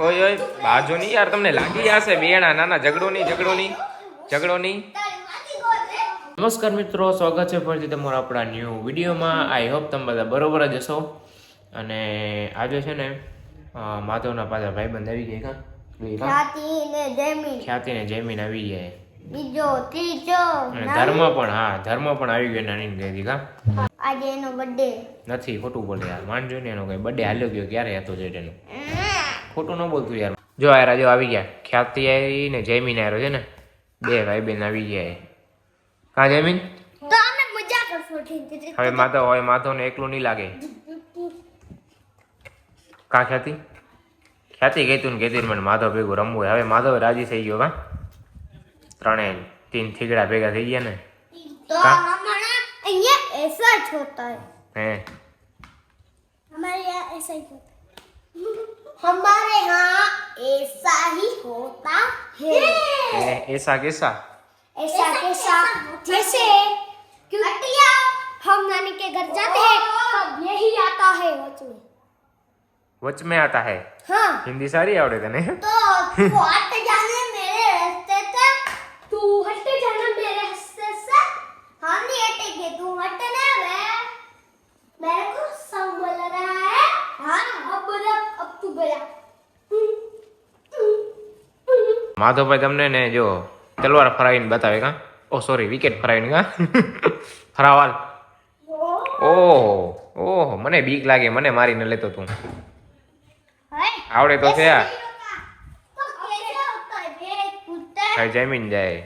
ઓય ઓય બાજો નહીં યાર તમને લાગી જશે બેણા નાના ઝઘડો નહીં ઝઘડો નહીં ઝઘડો નહીં નમસ્કાર મિત્રો સ્વાગત છે ફરીથી તમારા આપણા ન્યૂ વિડીયોમાં. આઈ હોપ તમે બધા બરોબર જ હશો. અને આજે છે ને માધવના પાછા ભાઈબંધ આવી ગયા ખ્યાતિ ને જયમી જયમીન આવી ગયા બીજો ત્રીજો ધર્મ પણ હા ધર્મ પણ આવી ગયો નાની ગઈ કા? આજે એનો બર્થડે નથી ખોટું બોલે યાર માનજો ને એનો કઈ બર્થડે હાલ્યો ગયો ક્યારે હતો છે એનો ખોટું ન બોલતું યાર. જો આ રાજો આવી ગયા. ખ્યાતિ આવી ને જયમીન આયરો છે ને. બે ભાઈ બેન આવી ગયા હા જયમીન? હવે માધવ હવે માધવ ને એકલું નહીં લાગે. કા ખ્યાતિ? ખ્યાતિ ગઈ તું કહેતી મને માધવ ભેગું રમવું હવે માધવ રાજી થઈ ગયો હા? ત્રણે તીન થીગડા ભેગા થઈ ગયા ને. હે. हमारे यहाँ ऐसा ही होता है। ऐसा कैसा? ऐसा कैसा? जैसे क्योंकि हम नानी के घर जाते हैं तब यही आता है वच में। वच में आता है? हाँ। हिंदी सारी आवड़े तो तू आते जाने मेरे रास्ते से। तू हटते जाना मेरे रास्ते से। हाँ हम नहीं हटेंगे तू हटने वे। मेरे को संभल रहा है। हाँ। अब बुरा માધવભાઈ તમને ને જો તલવાર ફરાવીને બતાવે કા ઓ સોરી વિકેટ ફરાવીને કા ફરાવાલ. ઓહો ઓહો મને બીક લાગે મને મારીને લેતો તું. આવડે તો છે ખાઈ જમીન જાય.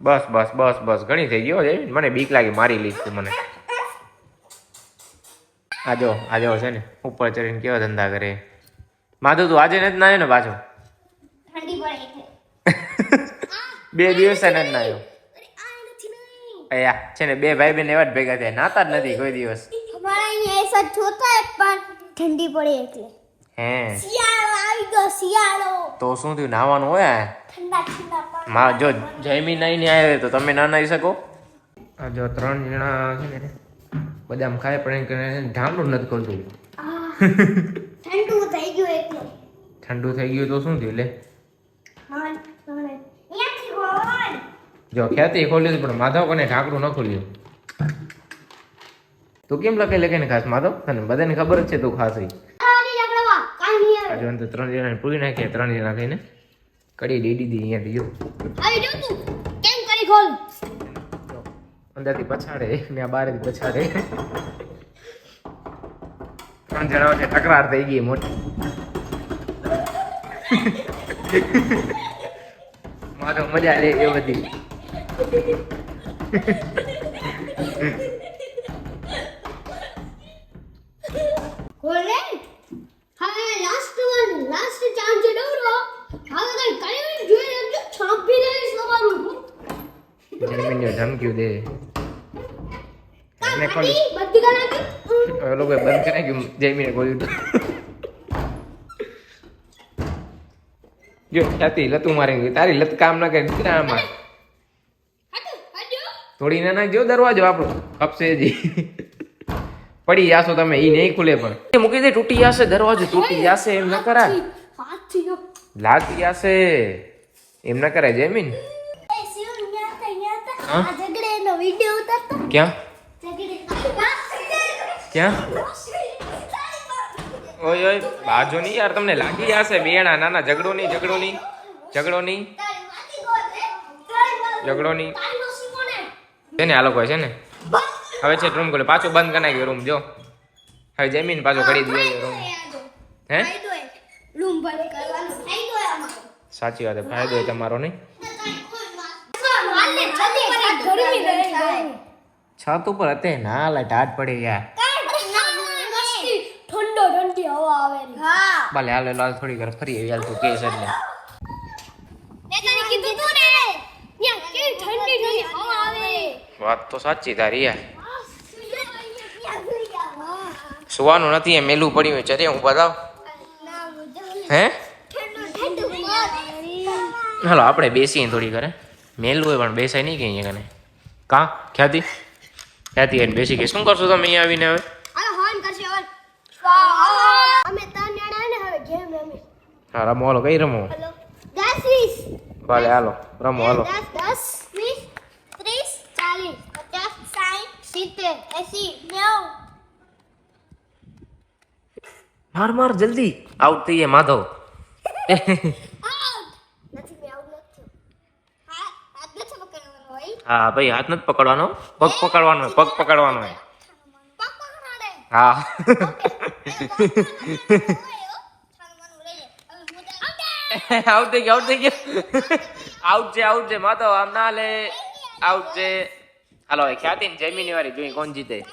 બસ બસ બસ બસ ઘણી થઈ ગયો જમીન. મને બીક લાગે મારી લીધી મને. આજો આજો છે ને. ઉપર ચડીને કેવા ધંધા કરે. માધુ તું આજે નથી નાયો ને પાછો? બે દિવસ નથી નાયો. અયા છે ને બે ભાઈ બેન એવા જ ભેગા થયા. નાતા જ નથી કોઈ દિવસ. અમારા ઠંડી પડે એટલે. તો શું થયું? નાવાનું હોય ઠંડા જો જયમી નહીં ને આવે તો તમે ના નાઈ શકો? આ જો ત્રણ જણા છે ને બદામ ખાય પણ એને ઢાંકણું નથી ખોલતું ઠંડુ થઈ ગયું એટલે. ઠંડુ થઈ ગયું તો શું થયું લે? જો ખ્યાતિ ખોલ્યું પણ માધવ કોને ઢાંકણું ન ખોલ્યું. તું કેમ લખે લખે ને ખાસ માધવ? તને બધાને ખબર જ છે તું ખાસ આજે ત્રણ જણાને પૂરી નાખીએ ત્રણ જણા થઈને કડી દઈ દીધી અહીંયાથી જો. કેમ કરી ખોલ? અંદરથી પછાડે, ને આ બહારથી પછાડે. ત્રણ જણા વચ્ચે તકરાર થઈ ગઈ મોટી. મારો મજા લે એ બધી ખોલ લે હવે લાસ્ટ વન લાસ્ટ ચાન્સ છે ડવરો હવે કઈ કરી જોઈ લેજો છાપી લઈશ તમારું જમીન ધમક્યું દે. એને કલાકે હવે લોકોએ બંધ કરી ગયું જમીને ખોલ્યું જો ખ્યાતિ લતું મારી ગઈ. તારી લત કામ ના કરી આમાં. થોડી ના નાખજો દરવાજો આપણો. કપશે જી. પડી જાશો તમે ઈ નહીં ખુલે પણ. એ મૂકી દે તૂટી જશે દરવાજો તૂટી જશે એમ ના કરાય. લાગતી જો જશે. એમ ના કરાય જમીન એ શિવ ન્યા તા ન્યા તા હા? ઝઘડેનો વિડિયો ઉતારતો? ક્યાં? ક્યાં? ઓય ઓય બાજુ નહીં યાર તમને લાગી જશે બેણા નાના ઝઘડો નહીં ઝઘડો નહીં ઝઘડો નહીં. ઝઘડો નહીં. છે ને આ લોકો છે ને? હવે છે રૂમ ખોલે. પાછું બંધ કરી નાખ્યો રૂમ જો. હવે જમીન પાછો કરી દે રૂમ હે? સાચી વાત છે, ફાયદો તમારો નહીં માલે જલ્દી આ ગરમી રહે ગરમી છત ઉપર હતે ના લા ટાટ પડી ગયા. ઠંડો ઠંડી હવા આવે હા ભલે હાલ લાલ થોડી ઘર ફરી આવી હાલ તું કેસ એટલે. મેં તને કીધું તું ને ત્યાં કેવી ઠંડી ઠંડી હવા આવે વાત તો સાચી તારી યાર. સુવાનું નથી એ મેલું પડ્યું હોય ચરે હું? બતાવ હે હાલો આપણે બેસીએ થોડી ઘરે મેલું હોય પણ બેસાય નહીં કે અહીંયા કને. કા? ખ્યાતિ? ખ્યાતિ એને બેસી ગઈ. શું કરશો તમે અહીંયા આવીને હવે? હા રમો હાલો કઈ રમો? ભલે હાલો રમો હાલો. દસ દસ વીસ ત્રીસ ચાલીસ પચાસ સાઠ સિત્તેર એસી નેવું. માર માર જલ્દી. આઉટ થઈએ માધવ આઉટ નથી મેં આઉટ નથી હા હાથ નથી પકડવાનો હોય હા ભાઈ હાથ નથી પકડવાનો. પગ પકડવાનો પગ પકડવાનો. હા. આઉટ થઈ ગયો આઉટ થઈ ગયો. આઉટ છે આઉટ છે. માધવ આમ ના લે. આઉટ છે. હાલો ખ્યાતિ ને જમીની વાળી જોઈ કોણ જીતે.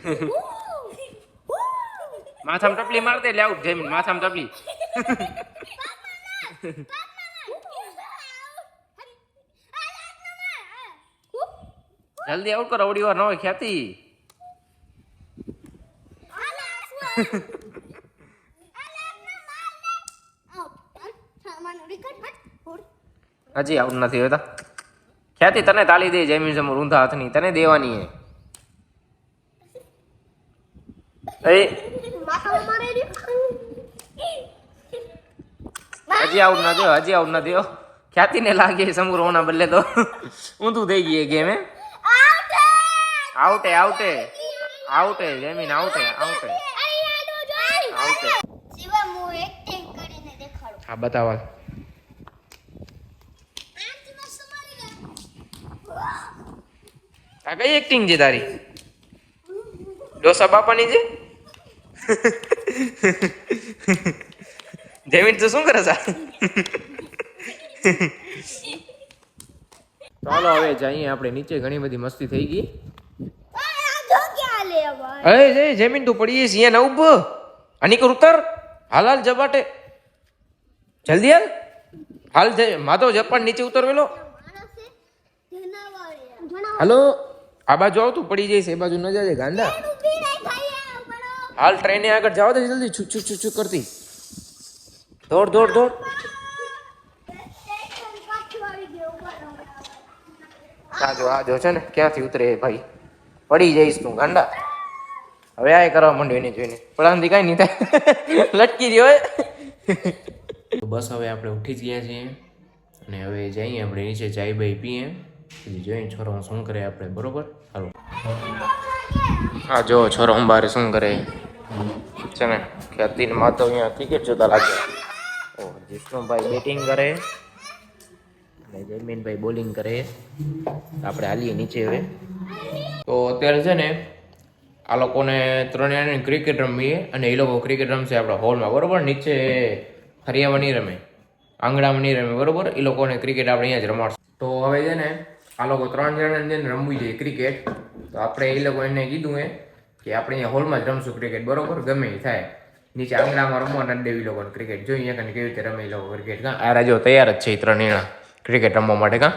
માથામાં ટપલી માર દે એટલે આઉટ જમીન માથામાં ટપલી. જલ્દી આઉટ કરો અવડી વાર ન હોય ખ્યાતિ. હજી આઉટ નથી હોતા. ખ્યાતિ, તને તાલી દે જમીન સમોર ઊંધા હાથની, તને દેવાની એ હજી આઉટ ના થયો, હજી આવું ના થયો. ખ્યાતિને લાગે સમૂર હોના બદલે તો. ઊંધું થઈ ગઈ ગેમ, હે? આવટે આવટે આવટે જમીન આવટે આવટે આવટે હું, બતાવા. આ કઈ એક્ટિંગ છે તારી. ડોસા બાપાની છે? જમીન તું શું કરે છે ચાલો હવે જઈએ આપણે નીચે ઘણી બધી મસ્તી થઈ ગઈ. અરે જય જમીન તું પડી જઈશ અહીંયા ન ઊભો અનિક ઉતર. હાલ હાલ જબાટે જલ્દી હાલ. હાલ જય માધવ જપાન નીચે ઉતરવેલો હાલો. આ બાજુ આવતું પડી જઈશ એ બાજુ ન જાય ગાંડા. હાલ ટ્રેને આગળ જવા દે જલ્દી. છુ છુ છુ કરતી. દોડ દોડ દોડ. ગયું આ જો આ જો છે ને ક્યાંથી ઉતરે ભાઈ? પડી જઈશ તું ગાંડા. હવે આ કરવા માંડ્યો એને જોઈને. પડાંથી કાંઈ નહીં થાય. લટકી રહ્યો તો બસ હવે આપણે ઉઠી જ ગયા છીએ. અને હવે જઈએ આપણે નીચે ચાય બાય પીએ. પછી જોઈએ છોરો શું કરે આપણે બરોબર? હાલો. હા જો છોરો અંબારે શું કરે? છે ને ખ્યાતિને માતો અહીંયા ક્રિકેટ જોતા લાગે. ઓ, જીષ્ણુભાઈ બેટિંગ કરે. અને જયમીનભાઈ બોલિંગ કરે. આપણે હાલીએ નીચે હવે. તો અત્યારે છે ને, આ લોકોને ત્રણે ક્રિકેટ રમીએ અને એ લોકો ક્રિકેટ રમશે આપણા હોલમાં, બરોબર? નીચે ફરિયામાં નહીં રમે, આંગણામાં નહીં રમે, બરોબર? એ લોકોને ક્રિકેટ આપણે અહીંયા જ રમાડશે. તો હવે છે ને, આ લોકો ત્રણ જણાને રમવી જોઈએ ક્રિકેટ. તો આપણે એ લોકો એને કીધું એ કે આપણે અહીંયા હોલમાં જ રમશું ક્રિકેટ બરોબર? ગમે એ થાય. નીચે આંગણામાં રમવા નથી દેવી લોકોને ક્રિકેટ જોઈએ કે કેવી રીતે રમે લોકો ક્રિકેટ કાં? આ રાજો તૈયાર જ છે એ ત્રણ ક્રિકેટ રમવા માટે, કાં?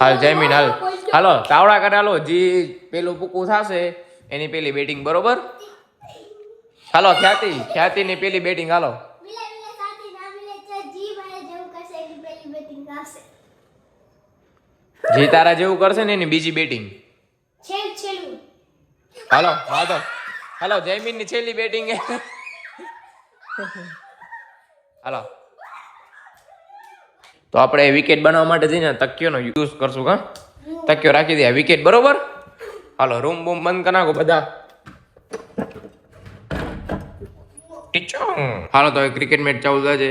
હાલ જયમીન હાલ. હાલો, તાવડા કરે, હાલો. જી પેલું પૂકું થશે, એની પેલી બેટિંગ બરોબર? હાલો, ખ્યાતિ, ખ્યાતિની પેલી બેટિંગ હાલો. જે તારા જેવું કરશે ને એની બીજી બેટિંગ છેલ માધવ હાલો જયમીનની છેલ્લી બેટિંગ હાલો. તો આપણે વિકેટ બનાવવા માટે જઈને તકિયોનો યુઝ કરશું કા તકિયો રાખી દે વિકેટ બરોબર? હાલો રૂમ બૂમ બંધ કરી નાખો બધા. હાલો, તો ક્રિકેટ મેચ ચાલુ થશે.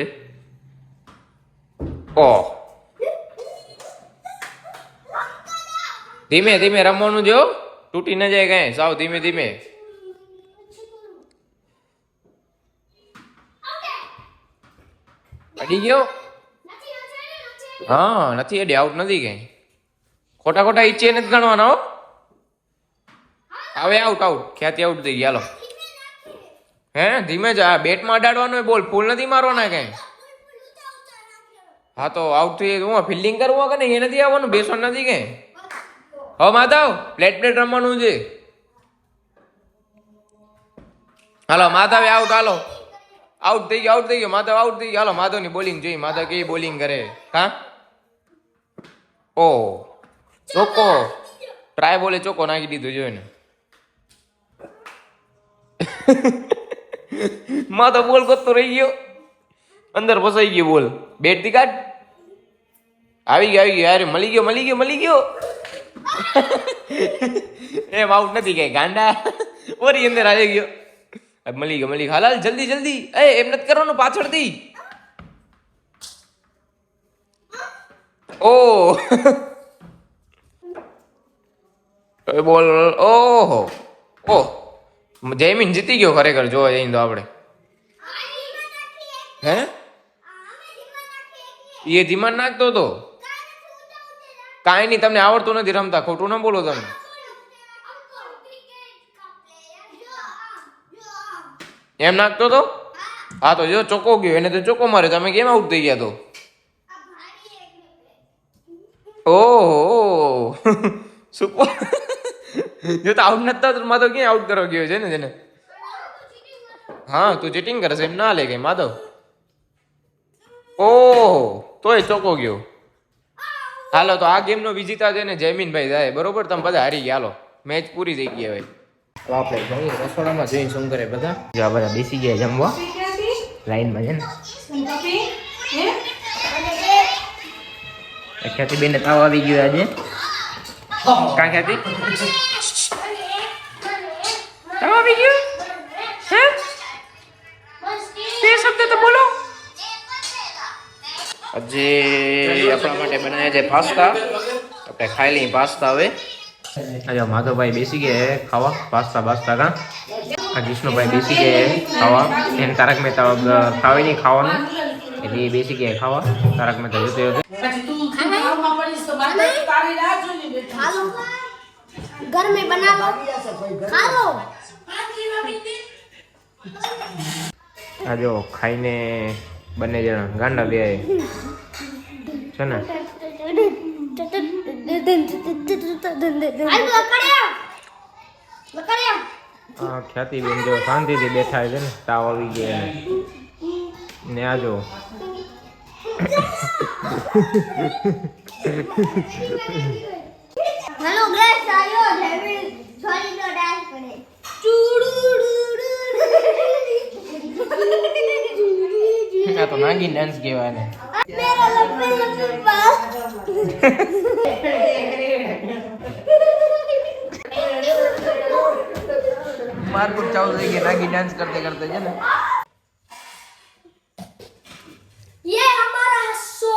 ઓહ ધીમે ધીમે રમવાનું જો તૂટી ન જાય કઈ? સાવ ધીમે ધીમે. અડી ગયો? હા નથી અડી આઉટ નથી કઈ. ખોટા ખોટા ઈચ્છે નથી ગણવાના હો. હવે આઉટ આઉટ ખ્યાતિ આઉટ થઈ ગયા હાલો. હે ધીમે જ આ બેટમાં અડાડવાનો બોલ. ફૂલ નથી મારવાના કઈ? હા તો આઉટ થઈ હું ફિલ્ડિંગ કરવું કે નહીં? એ નથી આવવાનું? બેસવાનું નથી કઈ? હવે માધવ પ્લેટ પ્લેટ રમવાનું છે. હાલો, માધવ આઉટ હાલો. આઉટ થઈ ગયો આઉટ થઈ ગયો. માધવ આઉટ થઈ ગયો. હાલો, માધવની બોલિંગ જોઈ માધવ કેવી બોલિંગ કરે? હા? ઓ ચોકો. ટ્રાય બોલે, ચોકો નાખી દીધું જોઈ ને. માધવ બોલ કરતો રહી ગયો. અંદર ફસાઈ ગયો બોલ. બેટથી કાઢ. આવી ગયો આવી ગયો. યાર મળી ગયો મળી ગયો મળી ગયો. એમ આઉટ નથી કે ગાંડા. ઓરી અંદર આવી ગયો. મલી મળી ગયો મળી ગયો હાલ હાલ જલ્દી જલ્દી. એ એમ નથી કરવાનું પાછળથી. ઓ. બોલ ઓહો. ઓહ જયમીન જીતી ગયો ખરેખર જોવા જઈને તો આપણે. હે? એ ધીમા નાખતો હતો કાંઈ નહીં, તમને આવડતું નથી રમતા, ખોટું ન બોલો તમે. એમ નાખતો હતો હા, તો જો, ચોકો ગયો, એને તો ચોકો માર્યો, તમે કેમ આઉટ થઈ ગયા તો? ઓહો સુપર જો તો આઉટ નતા તો માધવ ક્યાં આઉટ કરવા ગયો છે, ને જેને? હા, તું ચીટિંગ કરે છે, એમ ના લે કે માધવ. ઓહો, તોય ચોકો ગયો. હાલો તો આ ગેમનો વિજેતા છે ને જયમીનભાઈ જાય. બરોબર? તમે બધા હારી ગયા. હાલો મેચ પૂરી થઈ ગઈ હવે. આપણે જઈએ. રસોડામાં જઈને શું કરે બધા. જો બધા બેસી ગયા જમવા. લાઈનમાં છે ને. ખ્યાતિ બેન તાવ આવી ગયો આજે. કા ખ્યાતિ? તાવ આવી ગયો? આજે આપણા માટે બનાવ્યા છે પાસ્તા. આપણે ખાઈ લઈએ પાસ્તા હવે. આજે માધવભાઈ બેસી ગયા ખાવા, પાસ્તા પાસ્તા કા? આ વિષ્ણુભાઈ બેસી ગયા ખાવા. એને તારક મહેતા ખાવી નહીં ખાવાનું. એટલે એ બેસી ગયા ખાવા. તારક મહેતા જોતે જોતે. ઘર ખાઈને બંને જણા. ગાંડા બે છે ને? આ ખ્યાતિબેન જો શાંતિથી બેઠા છે ને તાવ આવી ગયા ને આ જો હેલો ગાઈસ આયો. હેવી સોરી નો ડાન્સ કરે આ તો નાગીન ડાન્સ કહેવાય ને મેરા લપે લપે બા મારકુટ ચાલુ થઈ ગઈ નાગી ડાન્સ કરતે કરતે છે ને ये हमारा शो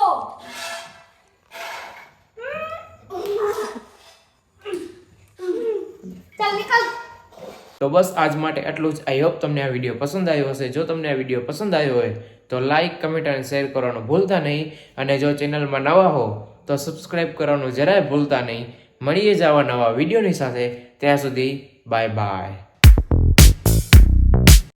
चल निकल તો બસ આજ માટે એટલું જ આઈ હોપ તમને આ વિડીયો પસંદ આવ્યો હશે જો તમને આ વિડીયો પસંદ આવ્યો હોય તો લાઇક કમેન્ટ અને શેર કરવાનું ભૂલતા નહીં. અને જો ચેનલમાં નવા હો, તો સબસ્ક્રાઈબ કરવાનું જરાય ભૂલતા નહીં. મળીએ જ આવા નવા વિડીયોની સાથે. ત્યાં સુધી બાય બાય